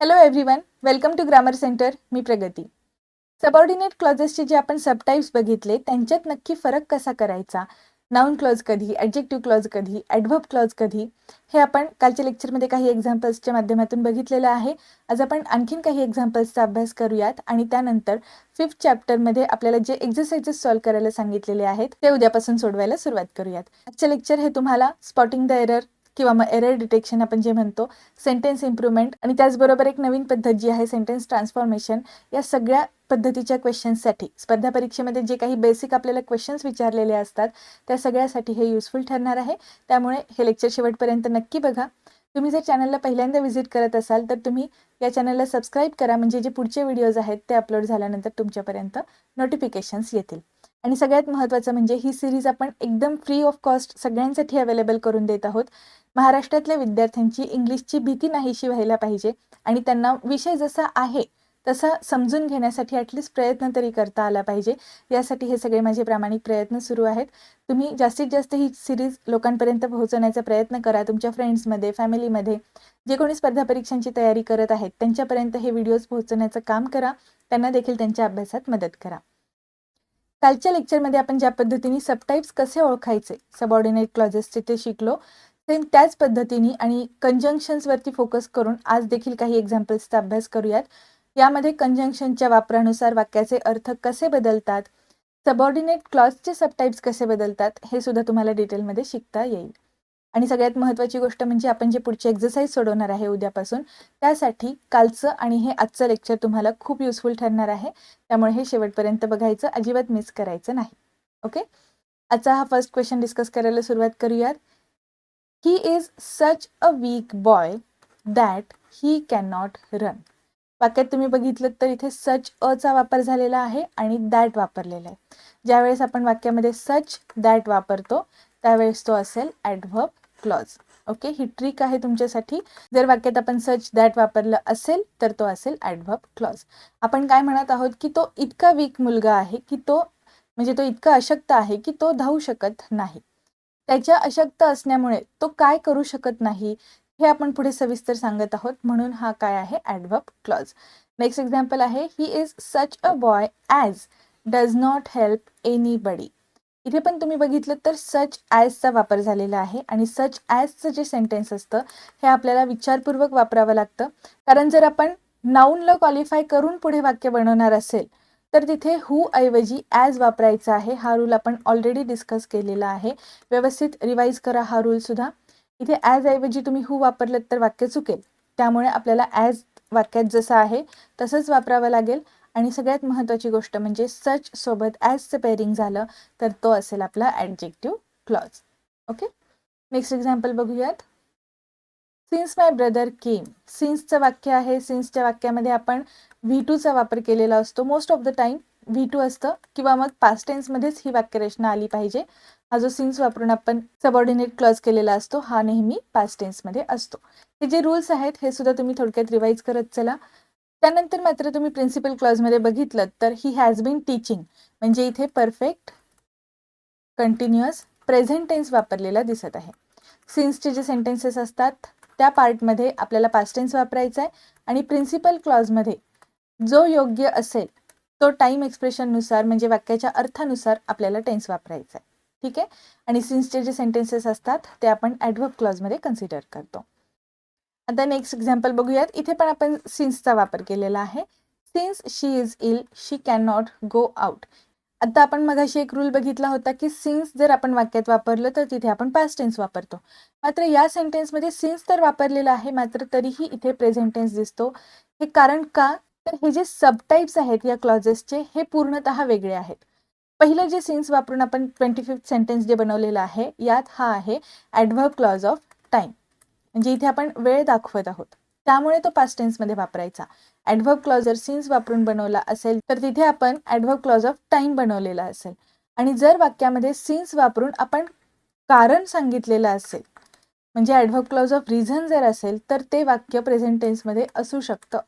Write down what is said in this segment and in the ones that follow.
Hello everyone welcome to grammar centre me Pragati. Subordinate क्लॉजेसचे जे आपण सबटाईप्स बघितले त्यांच्यात नक्की फरक कसा करायचा? नाऊन क्लॉज कधी ॲडजेक्टिव्ह क्लॉज कधी ॲडव्हब क्लॉज कधी? हे आपण कालच्या लेक्चरमध्ये काही एक्झाम्पल्सच्या माध्यमातून बघितलेलं आहे. आज आपण आणखीन काही एक्झाम्पल्सचा अभ्यास करूयात आणि त्यानंतर फिफ्थ चॅप्टरमध्ये आपल्याला जे एक्झरसाइजेस सॉल्व्ह करायला सांगितलेले आहेत ते उद्यापासून सोडवायला सुरुवात करूयात. आजचे लेक्चर हे तुम्हाला स्पॉटिंग द एरर किंवा मग एरर डिटेक्शन आपण जे म्हणतो सेंटेन्स इम्प्रुव्हमेंट आणि त्याचबरोबर एक नवीन पद्धत जी आहे सेंटेन्स ट्रान्सफॉर्मेशन या सगळ्या पद्धतीच्या क्वेश्चन्ससाठी स्पर्धा परीक्षेमध्ये जे काही बेसिक आपल्याला क्वेश्चन्स विचारलेले असतात त्या सगळ्यासाठी हे युजफुल ठरणार आहे. त्यामुळे हे लेक्चर शेवटपर्यंत नक्की बघा. तुम्ही जर चॅनलला पहिल्यांदा व्हिजिट करत असाल तर तुम्ही या चॅनलला सबस्क्राईब करा. म्हणजे जे पुढचे व्हिडिओज आहेत ते अपलोड झाल्यानंतर तुमच्यापर्यंत नोटिफिकेशन्स येतील. आणि सगळ्यात महत्त्वाचं म्हणजे ही सिरीज आपण एकदम फ्री ऑफ कॉस्ट सगळ्यांसाठी अवेलेबल करून देत आहोत. महाराष्ट्रातल्या विद्यार्थ्यांची इंग्लिशची भीती नाहीशी व्हायला पाहिजे आणि त्यांना विषय जसा आहे तसा समजून घेण्यासाठी ॲटलिस्ट प्रयत्न तरी करता आला पाहिजे. यासाठी हे सगळे माझे प्रामाणिक प्रयत्न सुरू आहेत. तुम्ही जास्तीत जास्त ही सिरीज लोकांपर्यंत पोहोचवण्याचा प्रयत्न करा. तुमच्या फ्रेंड्समध्ये फॅमिलीमध्ये जे कोणी स्पर्धा परीक्षांची तयारी करत आहेत त्यांच्यापर्यंत हे व्हिडिओज पोहोचवण्याचं काम करा. त्यांना देखील त्यांच्या अभ्यासात मदत करा. कालच्या लेक्चरमध्ये आपण ज्या पद्धतीने सबटाईप्स कसे ओळखायचे सबऑर्डिनेट क्लॉजेसचे ते शिकलो. सेम त्याच पद्धतीने आणि कंजंक्शन्सवरती फोकस करून आज देखील काही एक्झाम्पल्सचा अभ्यास करूयात. यामध्ये कंजंक्शनच्या वापरानुसार वाक्याचे अर्थ कसे बदलतात सबऑर्डिनेट क्लॉजचे सबटाईप्स कसे बदलतात हे सुद्धा तुम्हाला डिटेलमध्ये शिकता येईल. आणि सगळ्यात महत्त्वाची गोष्ट म्हणजे आपण जे पुढची एक्झरसाईज सोडवणार आहे उद्यापासून त्यासाठी कालचं आणि हे आजचं लेक्चर तुम्हाला खूप युजफुल ठरणार आहे. त्यामुळे हे शेवटपर्यंत बघायचं अजिबात मिस करायचं नाही. ओके आजचा हा फर्स्ट क्वेश्चन डिस्कस करायला सुरुवात करूयात. ही is such a weak boy that he can not run वाक्यात तुम्ही बघितलं तर इथे सच अचा वापर झालेला आहे आणि दॅट वापरलेला आहे. ज्यावेळेस आपण वाक्यामध्ये सच दॅट वापरतो त्यावेळेस तो असेल ॲडव्हर्ब क्लॉज ओके ही ट्रिक आहे तुमच्यासाठी. जर वाक्यात आपण सच दॅट वापरलं असेल तर तो असेल ॲडव्हर्ब क्लॉज आपण काय म्हणत आहोत की तो इतका वीक मुलगा आहे की तो म्हणजे तो इतका अशक्त आहे की तो धावू शकत नाही. त्याच्या अशक्त असण्यामुळे तो काय करू शकत नाही हे आपण पुढे सविस्तर सांगत आहोत. म्हणून हा काय आहे? ॲडव्हर्ब क्लॉज नेक्स्ट एक्झाम्पल आहे ही is such a boy as does not help anybody इथे पण तुम्ही बघितलं तर सच ॲजचा वापर झालेला आहे आणि सच ॲजचं जे सेंटेन्स असतं हे आपल्याला विचारपूर्वक वापरावं लागतं. कारण जर आपण नाऊनला क्वालिफाय करून पुढे वाक्य बनवणार असेल तर तिथे हू ऐवजी ॲज वापरायचा आहे हा रूल आपण ऑलरेडी डिस्कस केलेला आहे. व्यवस्थित रिवाईज करा हा रूलसुद्धा इथे ॲज ऐवजी तुम्ही हू वापरलं तर वाक्य चुकेल. त्यामुळे आपल्याला ॲज वाक्यात जसं आहे तसंच वापरावं लागेल. आणि सगळ्यात महत्त्वाची गोष्ट म्हणजे सच सोबत ॲजचं पेअरिंग झालं तर तो असेल आपला adjective clause okay next example बघूयात. सिन्स माय ब्रदर केम सिन्सचं वाक्य आहे सिन्सच्या वाक्यामध्ये आपण व्ही टूचा वापर केलेला असतो. Most of the time V two असतं किंवा मग पास्ट टेन्समध्येच ही वाक्यरचना आली पाहिजे. हा जो सिन्स वापरून आपण सबऑर्डिनेट क्लॉज केलेला असतो हा नेहमी पास्ट टेन्समध्ये असतो. हे जे रूल्स आहेत हे सुद्धा तुम्ही थोडक्यात रिवाईज करत चला. त्यानंतर मात्र तुम्ही प्रिन्सिपल क्लॉजमध्ये बघितलं तर ही हॅज बीन टीचिंग म्हणजे इथे परफेक्ट कंटिन्युअस प्रेझेंट टेन्स वापरलेला दिसत आहे. सिन्सचे जे सेंटेन्सेस असतात त्या पार्टमध्ये आपल्याला पास्ट टेन्स वापरायचा आहे आणि प्रिन्सिपल क्लॉजमध्ये जो योग्य असेल तो टाईम एक्सप्रेशननुसार म्हणजे वाक्याच्या अर्थानुसार आपल्याला टेन्स वापरायचा आहे. ठीक आहे? आणि सिन्सचे जे सेंटेन्सेस असतात ते आपण ॲडव्हब क्लॉजमध्ये कन्सिडर करतो. आता नेक्स्ट एक्झाम्पल बघूयात. इथे पण आपण सिन्सचा वापर केलेला आहे. Since she is ill she can not go out आता आपण मगाशी एक रूल बघितला होता की सिन्स जर आपण वाक्यात वापरलं तर तिथे आपण पास्ट टेन्स वापरतो. मात्र या सेंटेन्समध्ये सिन्स तर वापरलेला आहे मात्र तरीही इथे प्रेझेंट टेन्स दिसतो. हे कारण का? तर हे जे सबटाईप्स आहेत या क्लॉजेसचे हे पूर्णतः वेगळे आहेत. पहिलं जे सिन्स वापरून आपण ट्वेंटी फिफ्थ सेंटेन्स जे बनवलेलं आहे यात हा आहे ॲडव्हर्ब क्लॉज ऑफ टाईम म्हणजे इथे आपण वेळ दाखवत आहोत. त्यामुळे तो पास्ट टेन्समध्ये वापरायचा. ॲडव्हर्ब क्लॉज जर सिन्स वापरून बनवला असेल तर तिथे आपण ॲडव्हर्ब क्लॉज ऑफ टाईम बनवलेला असेल. आणि जर वाक्यामध्ये सिन्स वापरून आपण कारण सांगितलेलं असेल म्हणजे ॲडव्हर्ब क्लॉज ऑफ रिझन जर असेल तर ते वाक्य प्रेझेंट टेन्समध्ये असू शकतं.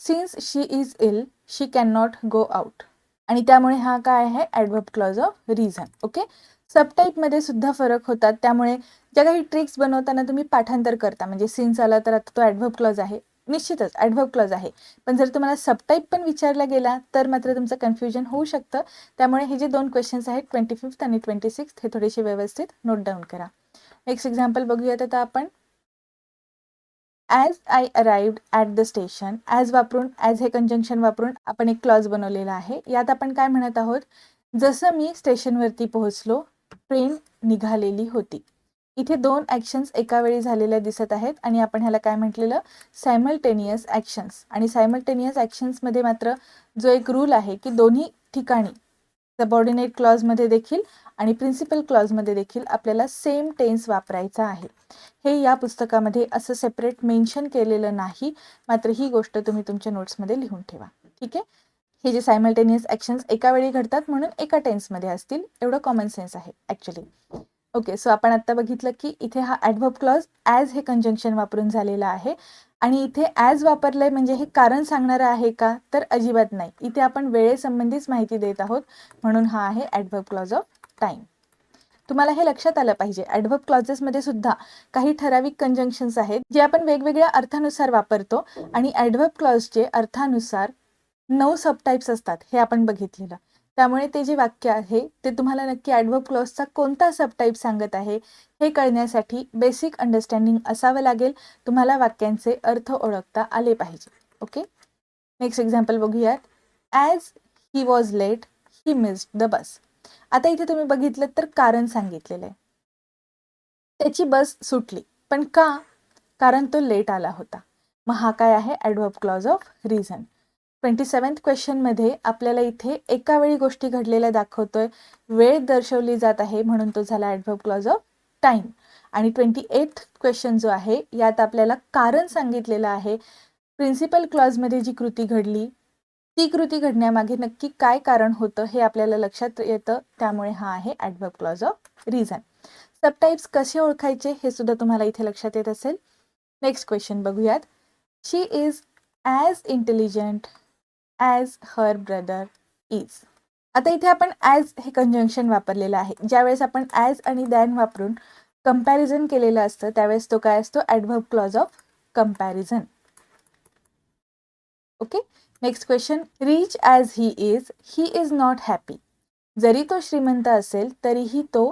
Since she is ill she can not go out आणि त्यामुळे हा काय आहे? Adverb clause of reason okay सबटाईपमध्ये सुद्धा फरक होतात. त्यामुळे ज्या काही ट्रिक्स बनवताना तुम्ही पाठांतर करता म्हणजे सीन्स आला तर आता तो ॲडव्हर्ब क्लॉज आहे. निश्चितच ॲडव्हर्ब क्लॉज आहे. पण जर तुम्हाला सबटाईप पण विचारला गेला तर मात्र तुमचं कन्फ्युजन होऊ शकतं. त्यामुळे हे जे दोन क्वेश्चन्स आहेत ट्वेंटी फिफ्थ आणि ट्वेंटी सिक्स्थ हे थोडेसे व्यवस्थित नोट डाऊन करा. नेक्स्ट एक्झाम्पल बघूयात आता आपण. As I arrived at the station as वापरून ॲज हे कंजंक्शन वापरून आपण एक क्लॉज बनवलेला आहे. यात आपण काय म्हणत आहोत? जसं मी स्टेशनवरती पोहोचलो ट्रेन निघालेली होती. इथे दोन ॲक्शन्स एका वेळी झालेल्या दिसत आहेत आणि आपण ह्याला काय म्हटलेलं? सायमल्टेनियस ॲक्शन्स आणि सायमल्टेनियस ॲक्शन्समध्ये मात्र जो एक रूल आहे की दोन्ही ठिकाणी सबऑर्डिनेट क्लॉजमध्ये देखील आणि प्रिन्सिपल क्लॉजमध्ये देखील आपल्याला सेम टेन्स वापरायचा आहे. हे या पुस्तकामध्ये असं सेपरेट मेन्शन केलेलं नाही. मात्र ही गोष्ट तुम्ही तुमच्या नोट्समध्ये लिहून ठेवा. ठीक आहे? हे जे सायमल्टेनियस ॲक्शन्स एका वेळी घडतात म्हणून एका टेन्समध्ये असतील. एवढं कॉमन सेन्स आहे ॲक्च्युली ओके सो आपण आत्ता बघितलं की इथे हा ॲडव्हर्ब क्लॉज ॲज हे कंजंक्शन वापरून झालेला आहे. आणि इथे ॲज वापरलंय म्हणजे हे कारण सांगणारं आहे का? तर अजिबात नाही. इथे आपण वेळेसंबंधीच माहिती देत आहोत. म्हणून हा आहे ॲडव्हर्ब क्लॉज ऑफ टाईम तुम्हाला हे लक्षात आलं पाहिजे. ॲडव्हर्ब क्लॉजेसमध्ये सुद्धा काही ठराविक कंजंक्शन्स आहेत जे आपण वेगवेगळ्या अर्थानुसार वापरतो. आणि ॲडव्हर्ब क्लॉजचे अर्थानुसार नऊ सबटाईप्स असतात हे आपण बघितलेलं. त्यामुळे ते जे वाक्य आहे ते तुम्हाला नक्की ॲडव्हर्ब क्लॉजचा कोणता सबटाईप सांगत आहे हे कळण्यासाठी बेसिक अंडरस्टँडिंग असावं लागेल. तुम्हाला वाक्यांचे अर्थ ओळखता आले पाहिजे. ओके? नेक्स्ट एक्झाम्पल बघूयात. As he was late he missed the bus आता इथे तुम्ही बघितलं तर कारण सांगितलेलं आहे. त्याची बस सुटली पण का? कारण तो लेट आला होता. मग हा काय आहे? Adverb clause of reason twenty seventh क्वेश्चनमध्ये आपल्याला इथे एका वेळी गोष्टी घडलेल्या दाखवतोय. वेळ दर्शवली जात आहे म्हणून तो झाला ॲडव्हर्ब क्लॉज ऑफ टाईम आणि ट्वेंटी एथ क्वेश्चन जो आहे यात आपल्याला कारण सांगितलेलं आहे. प्रिन्सिपल क्लॉजमध्ये जी कृती घडली ती कृती घडण्यामागे नक्की काय कारण होतं हे आपल्याला लक्षात येतं. त्यामुळे हा आहे adverb clause of reason subtypes कसे ओळखायचे हे सुद्धा तुम्हाला इथे लक्षात येत असेल. नेक्स्ट क्वेश्चन बघूयात. She is as intelligent as her brother is आता इथे आपण ॲज हे कंजंक्शन वापरलेलं आहे. ज्यावेळेस आपण ॲज आणि दॅन वापरून कंपॅरिझन केलेलं असतं त्यावेळेस तो काय असतो? Adverb clause of comparison okay next question rich as he is he is not happy जरी तो श्रीमंत असेल तरीही तो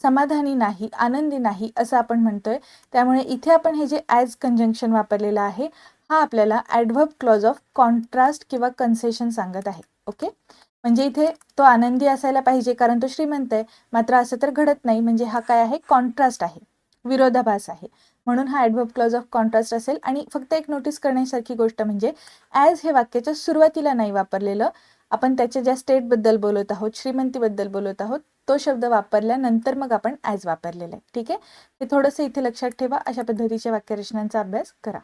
समाधानी नाही आनंदी नाही असं आपण म्हणतोय. त्यामुळे इथे आपण हे जे ॲज कंजंक्शन वापरलेलं आहे हा आपल्याला ॲडव्हर्ब क्लॉज ऑफ कॉन्ट्रास्ट किंवा कन्सेशन सांगत आहे. ओके म्हणजे इथे तो आनंदी असायला पाहिजे कारण तो श्रीमंत आहे. मात्र असं तर घडत नाही म्हणजे हा काय आहे? कॉन्ट्रास्ट आहे. विरोधाभास आहे. म्हणून हा ॲडव्हर्ब क्लॉज ऑफ कॉन्ट्रास्ट असेल. आणि फक्त एक नोटीस करण्यासारखी गोष्ट म्हणजे ॲज हे वाक्याच्या सुरुवातीला नाही वापरलेलं आपण त्याच्या ज्या स्टेटबद्दल बोलत आहोत श्रीमंतीबद्दल बोलत आहोत तो शब्द वापरल्यानंतर मग आपण ॲज वापरलेला आहे. ठीक आहे? हे थोडंसं इथे लक्षात ठेवा. अशा पद्धतीच्या वाक्यरचनांचा अभ्यास करा.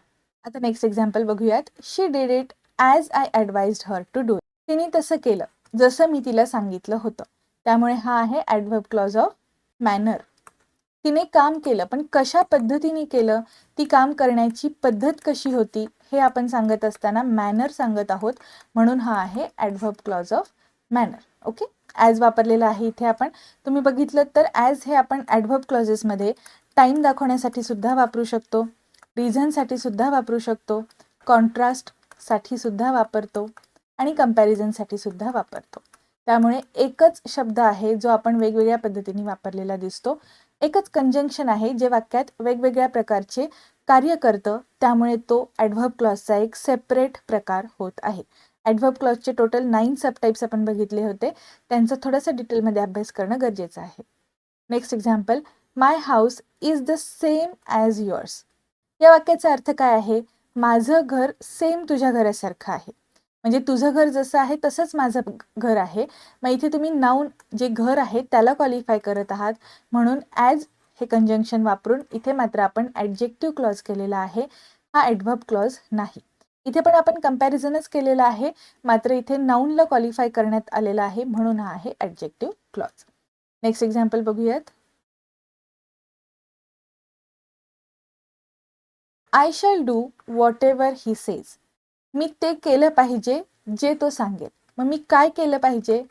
आता नेक्स्ट एक्झाम्पल बघूयात. She did it as I advise her to do तिने तसं केलं जसं मी तिला सांगितलं होतं. त्यामुळे हा आहे ॲडव्हर्ब क्लॉज ऑफ मॅनर तिने काम केलं पण कशा पद्धतीने केलं? ती काम करण्याची पद्धत कशी होती? हे आपण सांगत असताना मॅनर सांगत आहोत. म्हणून हा आहे adverb clause of manner okay as वापरलेला आहे इथे आपण. तुम्ही बघितलं तर ॲज हे आपण ॲडव्हर्ब क्लॉजेसमध्ये टाईम दाखवण्यासाठी सुद्धा वापरू शकतो. रिझनसाठी सुद्धा वापरू शकतो. कॉन्ट्रास्टसाठी सुद्धा वापरतो. आणि कम्पॅरिझनसाठी सुद्धा वापरतो. त्यामुळे एकच शब्द आहे जो आपण वेगवेगळ्या पद्धतीने वापरलेला दिसतो. एकच कंजंक्शन आहे जे वाक्यात वेगवेगळ्या प्रकारचे कार्य करतं. त्यामुळे तो ॲडव्हर्ब क्लॉजचा एक सेपरेट प्रकार होत आहे. ॲडव्हर्ब क्लॉजचे टोटल नाईन सबटाईप्स आपण बघितले होते. त्यांचा थोडासा डिटेलमध्ये अभ्यास करणं गरजेचं आहे. Next example my house is the same as yours या वाक्याचा अर्थ काय आहे? माझं घर सेम तुझ्या घरासारखं आहे. म्हणजे तुझं घर जसं आहे तसंच माझं घर आहे. मग इथे तुम्ही नाऊन जे घर आहे त्याला क्वालिफाय करत आहात. म्हणून ॲज हे कंजंक्शन वापरून इथे मात्र आपण ॲडजेक्टिव्ह क्लॉज केलेला आहे. हा ॲडव्हर्ब क्लॉज नाही. इथे पण आपण कम्पॅरिझनच केलेला आहे. मात्र इथे नाऊनला क्वालिफाय करण्यात आलेला आहे. म्हणून हा आहे ॲडजेक्टिव्ह क्लॉज नेक्स्ट एक्झाम्पल बघूयात. I shall do whatever he says मी ते केलं पाहिजे जे तो सांगेल. मग मी काय केलं पाहिजे?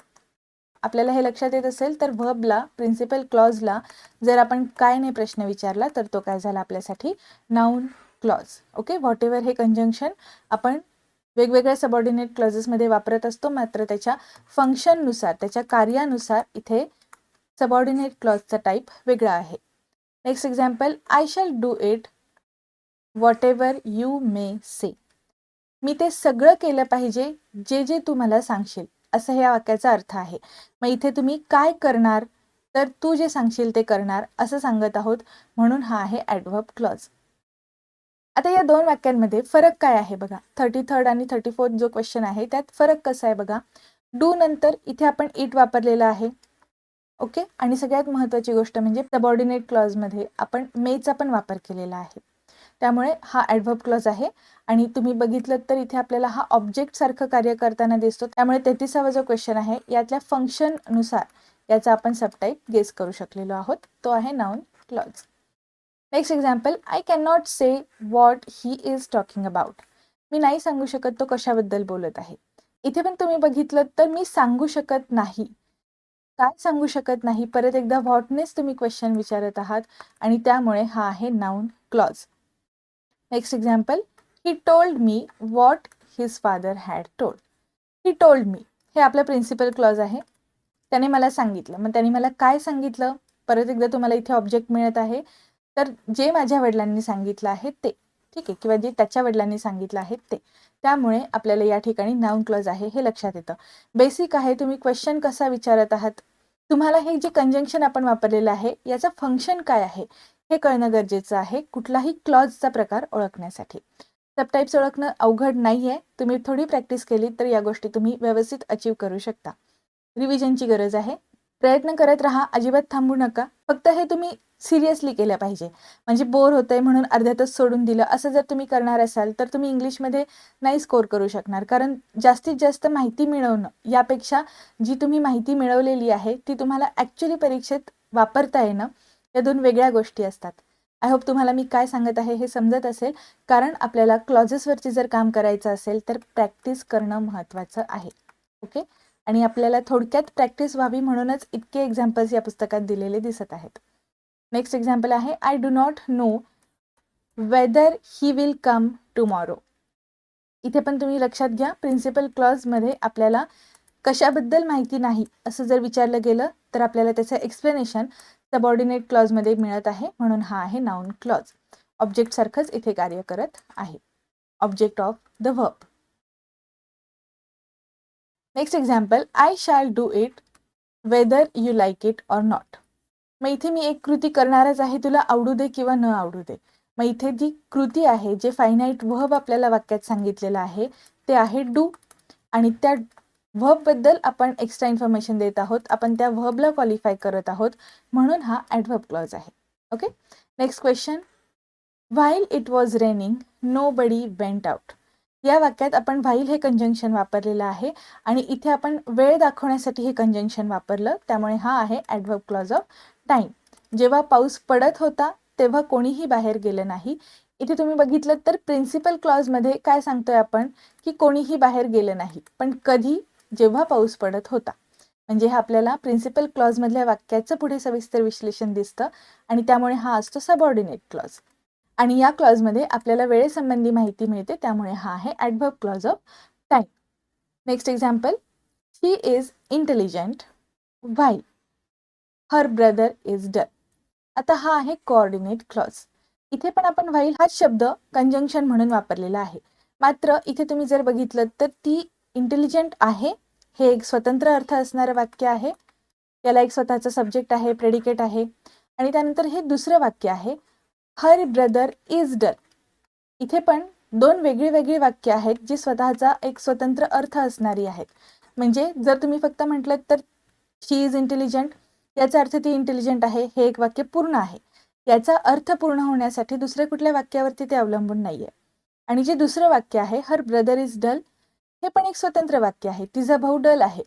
आपल्याला हे लक्षात येत असेल तर व्हबला प्रिन्सिपल क्लॉजला जर आपण काय नाही प्रश्न विचारला तर तो काय झाला आपल्यासाठी? Noun clause okay whatever हे कंजंक्शन आपण वेगवेगळ्या सबऑर्डिनेट क्लॉजेसमध्ये वापरत असतो मात्र त्याच्या फंक्शननुसार त्याच्या कार्यानुसार इथे सबऑर्डिनेट क्लॉजचा टाईप वेगळा आहे. Next example I shall do it whatever you may say मी ते सगळं केलं पाहिजे जे जे तुम्हाला सांगशील. असं या वाक्याचा अर्थ आहे. मग इथे तुम्ही काय करणार? तर तू जे सांगशील ते करणार असं सांगत आहोत. म्हणून हा आहे ॲडव्हर्ब क्लॉज आता या दोन वाक्यांमध्ये फरक काय आहे बघा. थर्टी थर्ड आणि थर्टी फोर्थ जो क्वेश्चन आहे त्यात फरक कसा आहे बघा? डू नंतर इथे आपण इट वापरलेलं आहे. ओके आणि सगळ्यात महत्त्वाची गोष्ट म्हणजे सबॉर्डिनेट क्लॉजमध्ये आपण मेचा पण वापर केलेला आहे. त्यामुळे हा ॲडव्हर्ब क्लॉज आहे. आणि तुम्ही बघितलं तर इथे आपल्याला हा ऑब्जेक्ट सारखं कार्य करताना दिसतो. त्यामुळे तेहतीसावा जो क्वेश्चन आहे यातल्या फंक्शननुसार याचा आपण सबटाईप गेस करू शकलेलो आहोत. तो आहे noun clause next example I can not say what he is talking about मी नाही सांगू शकत तो कशाबद्दल बोलत आहे. इथे पण तुम्ही बघितलं तर मी सांगू शकत नाही. काय सांगू शकत नाही? परत एकदा व्हॉटनेच तुम्ही क्वेश्चन विचारत आहात. आणि त्यामुळे हा आहे noun clause next example he told me what his father had told he told me हे आपलं प्रिन्सिपल क्लॉज आहे. त्याने मला सांगितलं. मग त्याने मला काय सांगितलं? परत एकदा तुम्हाला इथे ऑब्जेक्ट मिळत आहे. तर जे माझ्या वडिलांनी सांगितलं आहे ते. ठीक आहे? किंवा जे त्याच्या वडिलांनी सांगितलं आहे ते. त्यामुळे आपल्याला या ठिकाणी नाऊन क्लॉज आहे हे लक्षात येतं. बेसिक आहे तुम्ही क्वेश्चन कसा विचारत आहात? तुम्हाला हे जे कंजंक्शन आपण वापरलेलं आहे याचं फंक्शन काय आहे? हे कळणं गरजेचं आहे कुठलाही क्लॉजचा प्रकार ओळखण्यासाठी. सबटाईप्स ओळखणं अवघड नाही आहे तुम्ही थोडी प्रॅक्टिस केली तर या गोष्टी तुम्ही व्यवस्थित अचीव करू शकता. रिव्हिजनची गरज आहे. प्रयत्न करत राहा अजिबात थांबू नका. फक्त हे तुम्ही सिरियसली केलं पाहिजे. म्हणजे बोर होतंय म्हणून अर्ध्यातच सोडून दिलं. असं जर तुम्ही करणार असाल तर तुम्ही इंग्लिशमध्ये नाही स्कोर करू शकणार. कारण जास्तीत जास्त माहिती मिळवणं यापेक्षा जी तुम्ही माहिती मिळवलेली आहे ती तुम्हाला ॲक्च्युली परीक्षेत वापरता येणं या दोन वेगळ्या गोष्टी असतात. आय होप तुम्हाला मी काय सांगत आहे हे समजत असेल. कारण आपल्याला क्लॉजेसवरची जर काम करायचं असेल तर प्रॅक्टिस करणं महत्त्वाचं आहे. ओके आणि आपल्याला थोडक्यात प्रॅक्टिस व्हावी म्हणूनच इतके एक्झाम्पल्स या पुस्तकात दिलेले दिसत आहेत. नेक्स्ट एक्झाम्पल आहे I do not know whether he will come tomorrow इथे पण तुम्ही लक्षात घ्या प्रिन्सिपल क्लॉजमध्ये आपल्याला कशाबद्दल माहिती नाही असं जर विचारलं गेलं तर आपल्याला त्याचं एक्सप्लेनेशन सबऑर्डिनेट क्लॉजमध्ये मिळत आहे म्हणून हा आहे नाऊन क्लॉज ऑब्जेक्टसारखंच इथे कार्य करत आहे. Object of the verb next example I shall do it whether you like it or not मग इथे मी एक कृती करणारच आहे तुला आवडू दे किंवा न आवडू दे. मग इथे जी कृती आहे जे फायनाईट व्हब आपल्याला वाक्यात सांगितलेलं आहे ते आहे डू आणि त्या व्हबबद्दल आपण एक्स्ट्रा इन्फॉर्मेशन देत आहोत. आपण त्या व्हबला क्वालिफाय करत आहोत. म्हणून हा ॲडव्हब क्लॉज आहे. Okay next question while it was raining nobody went out या वाक्यात आपण व्हाईल हे कंजंक्शन वापरलेलं आहे. आणि इथे आपण वेळ दाखवण्यासाठी हे कंजंक्शन वापरलं. त्यामुळे हा आहे ॲडव्हब क्लॉज ऑफ टाईम जेव्हा पाऊस पडत होता तेव्हा कोणीही बाहेर गेलं नाही. इथे तुम्ही बघितलं तर प्रिन्सिपल क्लॉजमध्ये काय सांगतोय आपण? की कोणीही बाहेर गेलं नाही. पण कधी? जेव्हा पाऊस पडत होता. म्हणजे हा आपल्याला प्रिन्सिपल क्लॉजमधल्या वाक्याचं पुढे सविस्तर विश्लेषण दिसतं आणि त्यामुळे हा असतो सबऑर्डिनेट क्लॉज आणि या क्लॉजमध्ये आपल्याला वेळेसंबंधी माहिती मिळते त्यामुळे हा आहे adverb clause of time next example he is intelligent while her brother is done आता हा आहे कोऑर्डिनेट क्लॉज इथे पण आपण व्हाईल हा शब्द कंजंक्शन म्हणून वापरलेला आहे. मात्र इथे तुम्ही जर बघितलं तर ती इंटेलिजंट आहे हे एक स्वतंत्र अर्थ असणारं वाक्य आहे. याला एक स्वतःचा सब्जेक्ट आहे प्रेडिकेट आहे. आणि त्यानंतर हे दुसरं वाक्य आहे हर ब्रदर इज डन इथे पण दोन वेगळी वेगळी वाक्य आहेत जी स्वतःचा एक स्वतंत्र अर्थ असणारी आहेत. म्हणजे जर तुम्ही फक्त म्हटलं तर शी इज इंटेलिजंट याचा अर्थ ती इंटेलिजंट आहे हे एक वाक्य पूर्ण आहे. याचा अर्थ पूर्ण होण्यासाठी दुसऱ्या कुठल्या वाक्यावरती ते अवलंबून नाही आहे आणि जे दुसरं वाक्य आहे हर ब्रदर इज डल हे पण एक स्वतंत्र वाक्य आहे. तिचा भाऊ डल आहे.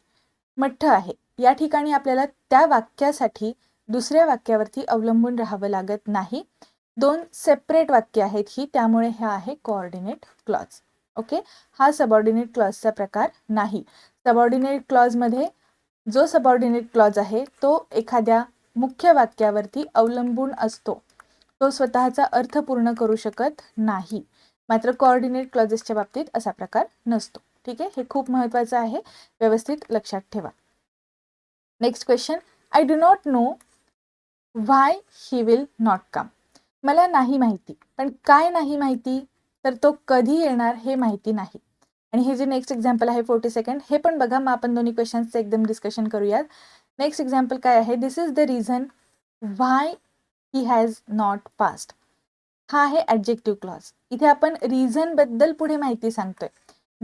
मठ्ठ आहे. या ठिकाणी आपल्याला त्या वाक्यासाठी दुसऱ्या वाक्यावरती अवलंबून राहावं लागत नाही. दोन सेपरेट वाक्य आहेत ही. त्यामुळे ह्या आहे कोऑर्डिनेट क्लॉज ओके हा सबऑर्डिनेट क्लॉजचा प्रकार नाही. सबऑर्डिनेट क्लॉजमध्ये जो सबऑर्डिनेट क्लॉज आहे तो एखाद्या मुख्य वाक्यावरती अवलंबून असतो. तो स्वतःचा अर्थ पूर्ण करू शकत नाही. मात्र कोऑर्डिनेट क्लॉजेसच्या बाबतीत असा प्रकार नसतो. ठीक आहे? हे खूप महत्त्वाचं आहे. व्यवस्थित लक्षात ठेवा. Next question I do not know why he will not come मला नाही माहिती. पण काय नाही माहिती? तर तो कधी येणार हे माहिती नाही. आणि हे जे नेक्स्ट एक्झाम्पल आहे फोर्टी सेकंड हे पण बघा. मग आपण दोन्ही क्वेश्चन्सचं एकदम डिस्कशन करूयात. नेक्स्ट एक्झाम्पल काय आहे? This is the reason why he has not passed हा आहे ॲडजेक्टिव्ह क्लॉज इथे आपण रिझनबद्दल पुढे माहिती सांगतोय.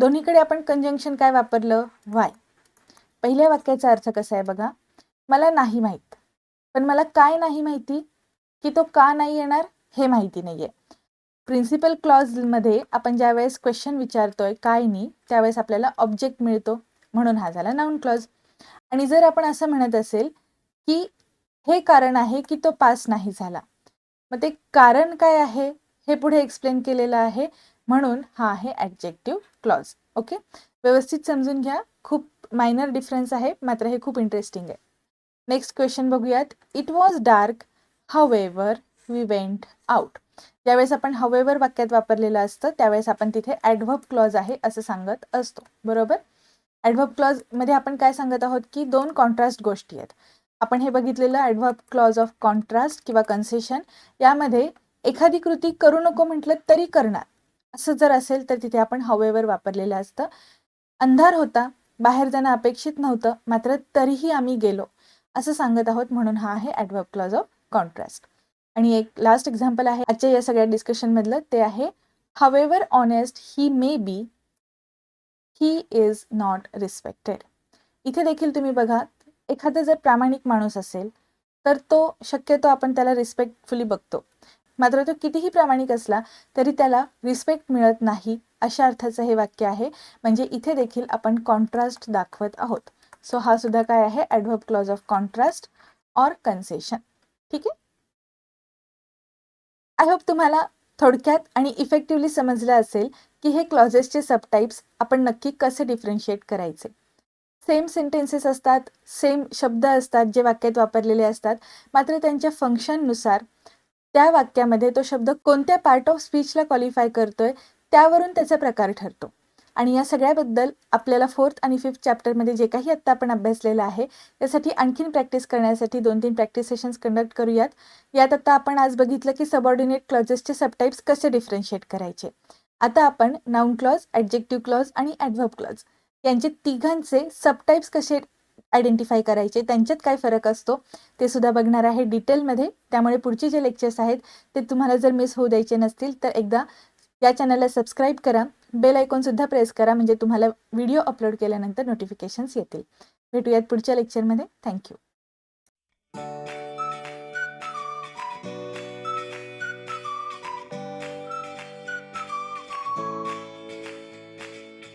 दोन्हीकडे आपण कंजंक्शन काय वापरलं? वाय पहिल्या वाक्याचा अर्थ कसा आहे बघा? मला नाही माहीत. पण मला काय नाही माहिती? की तो का नाही येणार? हे माहिती नाही आहे प्रिन्सिपल क्लॉजमध्ये आपण ज्यावेळेस क्वेश्चन विचारतोय काय नाही त्यावेळेस आपल्याला ऑब्जेक्ट मिळतो. म्हणून हा झाला नाऊन क्लॉज आणि जर आपण असं म्हणत असेल की हे कारण आहे की तो पास नाही झाला. मग ते कारण काय आहे? हे पुढे एक्सप्लेन केलेलं आहे. म्हणून हा आहे ॲडजेक्टिव्ह क्लॉज ओके व्यवस्थित समजून घ्या. खूप मायनर डिफरन्स आहे मात्र हे खूप इंटरेस्टिंग आहे. नेक्स्ट क्वेश्चन बघूयात. It was dark however we went out ज्यावेळेस आपण हवेवर वाक्यात वापरलेलं असतं त्यावेळेस आपण तिथे ॲडव्हब क्लॉज आहे असं सांगत असतो. बरोबर? ॲडव्हब क्लॉजमध्ये आपण काय सांगत आहोत की दोन कॉन्ट्रास्ट गोष्टी आहेत. आपण हे बघितलेलं ॲडव्हब क्लॉज ऑफ कॉन्ट्रास्ट किंवा कन्सेशन यामध्ये एखादी कृती करू नको म्हटलं तरी करणार. असं जर असेल तर तिथे आपण हवेवर वापरलेलं असतं. अंधार होता बाहेर जाणं अपेक्षित नव्हतं मात्र तरीही आम्ही गेलो. असं सांगत आहोत म्हणून हा आहे ॲडवर्ब क्लॉज ऑफ कॉन्ट्रास्ट आणि एक लास्ट एक्झाम्पल आहे आजच्या या सगळ्या डिस्कशनमधलं ते आहे however honest he may be he is not respected इथे देखील तुम्ही बघा एखादा जर प्रामाणिक माणूस असेल तर तो शक्यतो आपण त्याला रिस्पेक्टफुली बघतो. मात्र तो कितीही प्रामाणिक असला तरी त्याला रिस्पेक्ट मिळत नाही अशा अर्थाचं हे वाक्य आहे. म्हणजे इथे देखील आपण कॉन्ट्रास्ट दाखवत आहोत. सो हा सुद्धा काय आहे? Adverb clause of contrast or concession ठीक आहे? आय होप तुम्हाला थोडक्यात आणि इफेक्टिव्हली समजलं असेल की हे क्लॉजेसचे सबटाईप्स आपण नक्की कसे डिफरन्शिएट करायचे. सेम सेंटेन्सेस असतात सेम शब्द असतात जे वाक्यात वापरलेले असतात. मात्र त्यांच्या फंक्शननुसार त्या वाक्यामध्ये तो शब्द कोणत्या पार्ट ऑफ स्पीचला क्वालिफाय करतोय त्यावरून त्याचा प्रकार ठरतो. आणि या सगळ्याबद्दल आपल्याला फोर्थ आणि फिफ्थ चॅप्टरमध्ये जे काही आत्ता आपण अभ्यासलेलं आहे त्यासाठी आणखीन प्रॅक्टिस करण्यासाठी दोन तीन प्रॅक्टिस सेशन्स कंडक्ट करूयात. यात आता आपण आज बघितलं की सबऑर्डिनेट क्लॉजेसचे सबटाईप्स कसे डिफरन्शिएट करायचे. आता आपण नाऊन क्लॉज ॲडजेक्टिव्ह क्लॉज आणि ॲडव्हर्ब क्लॉज यांचे तिघांचे सबटाईप्स कसे आयडेंटिफाय करायचे. त्यांच्यात काय फरक असतो? ते सुद्धा बघणार आहे डिटेलमध्ये त्यामुळे पुढचे जे लेक्चर्स आहेत ते तुम्हाला जर मिस होऊ द्यायचे नसतील तर एकदा या चॅनलला सबस्क्राईब करा. बेल आयकॉनसुद्धा प्रेस करा म्हणजे तुम्हाला व्हिडिओ अपलोड केल्यानंतर नोटिफिकेशन्स येतील. भेटूयात पुढच्या लेक्चरमध्ये थँक्यू